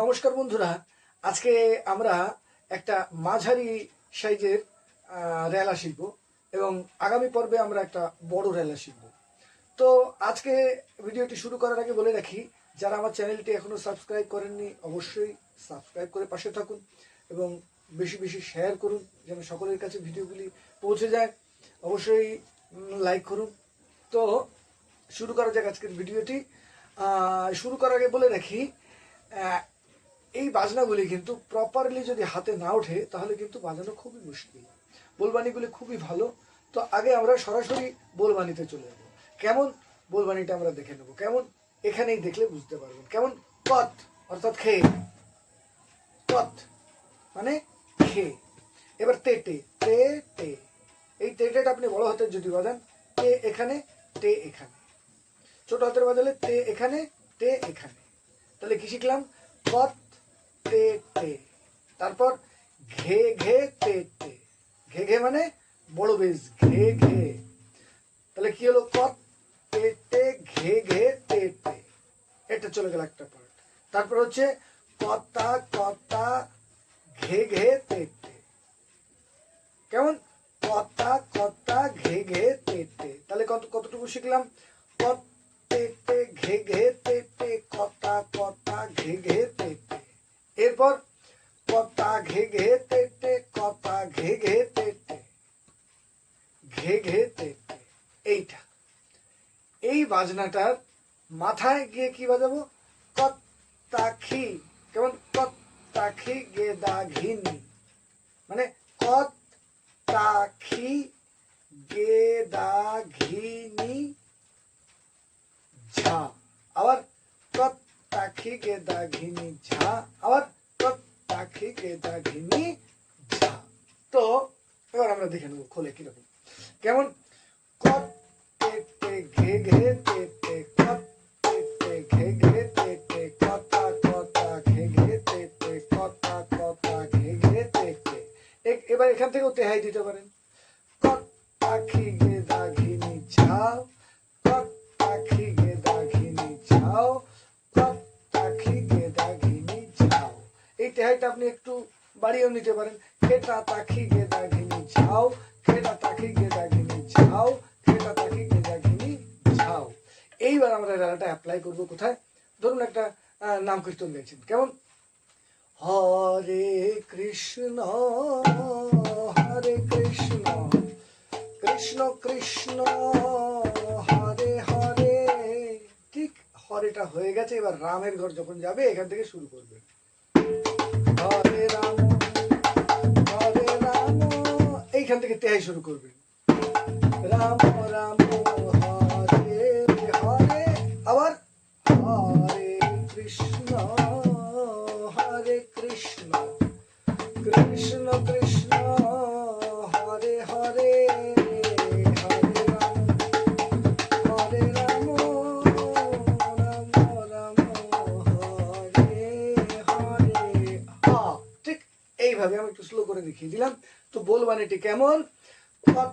নমস্কার বন্ধুরা। আজকে আমরা একটা মাঝারি সাইজের রেলা শিখব এবং আগামী পর্বে আমরা একটা বড় রেলা শিখব। তো আজকে ভিডিওটি শুরু করার আগে বলে রাখি, যারা আমার চ্যানেলটি এখনও সাবস্ক্রাইব করেননি, অবশ্যই সাবস্ক্রাইব করে পাশে থাকুন এবং বেশি বেশি শেয়ার করুন, যেন সকলের কাছে ভিডিওগুলি পৌঁছে যায়। অবশ্যই লাইক করুন। তো শুরু করা যাক আজকের ভিডিওটি। শুরু করার আগে বলে রাখি এই বাজনাগুলি কিন্তু প্রপারলি যদি হাতে না ওঠে, তাহলে কিন্তু বাজানো খুবই মুশকিল। বোলবানিগুলি খুবই ভালো। তো আগে আমরা সরাসরি বোলবানিতে চলে যাব। কেমন বোলবানিটা আমরা দেখে নেব? কেমন এখানেই দেখলে বুঝতে পারবেন। কেমন পথ, অর্থাৎ খেয়ে কত মানে খেয়ে এবার তেটে তে। টে এই তেটেটা আপনি বড় হাতের যদি বাজান, তে এখানে তে এখানে। ছোট হাতের বাজালে তে এখানে তে এখানে। তাহলে কি শিখলাম? কত তে তে। তারপর ঘে ঘে, তে তে। ঘে ঘে মানে বড় বেশ, ঘে ঘে। তাহলে কি হলো? কত? তে ঘে ঘে, তে তে। এটা চলে গেল একটা পার্ট তারপর হচ্ছে কতা কতা, ঘে ঘে, তে তে। কেমন? কতা কতা, ঘে ঘে, তে তে। তাহলে কত, কতটুকু শিখলাম? কত, তে তে, ঘে ঘে, তে তে। কতা কতা, ঘে ঘে এইটা। এই বাজনাটার মাথায় গিয়ে কি বাজাবো? কত তাখি কেমন কত তাখি গে দা ঘিনি মানে কত তাখি গে দা ঘিনি ঝা। আবার কত তাখি গে দা ঘিনি ঝা। আবার কত তাখি গে দা ঘিনি ঝা। তো, এবার আমরা দেখে নেব খোলে কীরকম। কেমন এবার এখান থেকেও তেহাই দিতে পারেন। পাখি দাঘিনি ঝাও পাখি পাখি এই তেহাইটা আপনি একটু বাড়িয়েও নিতে পারেন। খেটা তাখি গে দাঘিনি ঝাও খেটা তাখি গে দাঘিনি ঝাও এইবার আমরা রালাটা অ্যাপ্লাই করব কোথায়? ধরুন একটা নাম কীর্তন গাইছেন কেমন? হরে কৃষ্ণ হরে কৃষ্ণ কৃষ্ণ কৃষ্ণ, হরে হরে। ঠিক হরেটা হয়ে গেছে, এবার রামের ঘর যখন যাবে, এখান থেকে শুরু করবে। হরে রাম হরে রাম, এইখান থেকে তেহাই শুরু করবেন রাম রাম আবার? হরে কৃষ্ণ হরে কৃষ্ণ কৃষ্ণ কৃষ্ণ, হরে হরে এইভাবে আমি একটু স্লো করে দেখিয়ে দিলাম। তো বলবানিটি কেমন? কত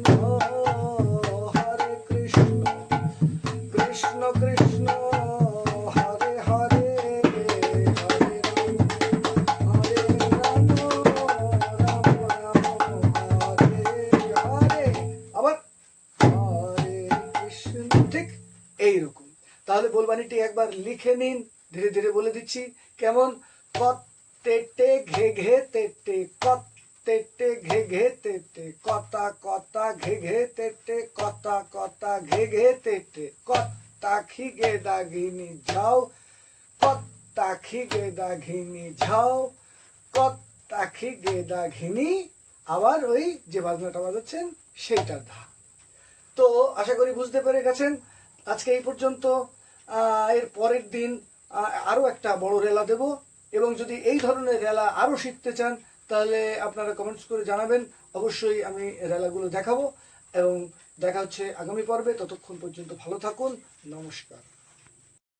এইরকম। তাহলে বলবানিটি একবার লিখে নিন, ধীরে ধীরে বলে দিচ্ছি, কেমন? কত ঘে ঘে তেটে কত তেটে ঘে ঘে তেটে, কতা কতা ঘে ঘে তেটে, কতা কতা ঘে ঘে তেটে কত তাখি গে দাগিনি যাও কত তাখি গে দাঘিনি ঝাও কত তাখি গে দাঘিনি আবার ওই যে বাজনাটা বাজাচ্ছেন, সেইটার ধা। তো আশা করি বুঝতে পেরে গেছেন আজকে এই পর্যন্ত এর পরের দিন আরও একটা বড় রেলা দেব এবং যদি এই ধরনের রেলা আরও শিখতে চান, তাহলে আপনারা কমেন্টস করে জানাবেন। অবশ্যই আমি রেলাগুলো দেখাবো এবং দেখা হচ্ছে আগামী পর্বে। ততক্ষণ পর্যন্ত ভালো থাকুন। নমস্কার।